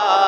Ah.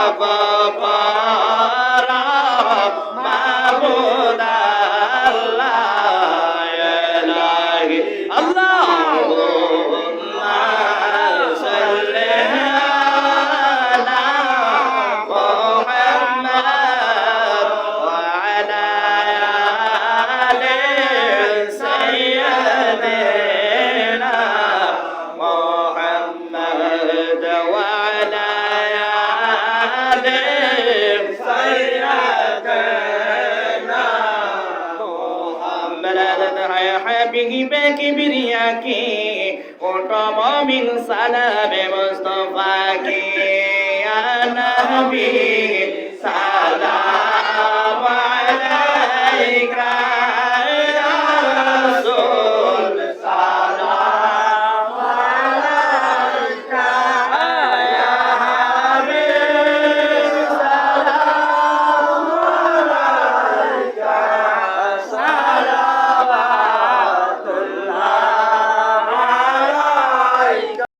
Baba. হাবিবে কিবরিয়া কি ওটা মমিন সালামে মুস্তাফা আনা হাবিব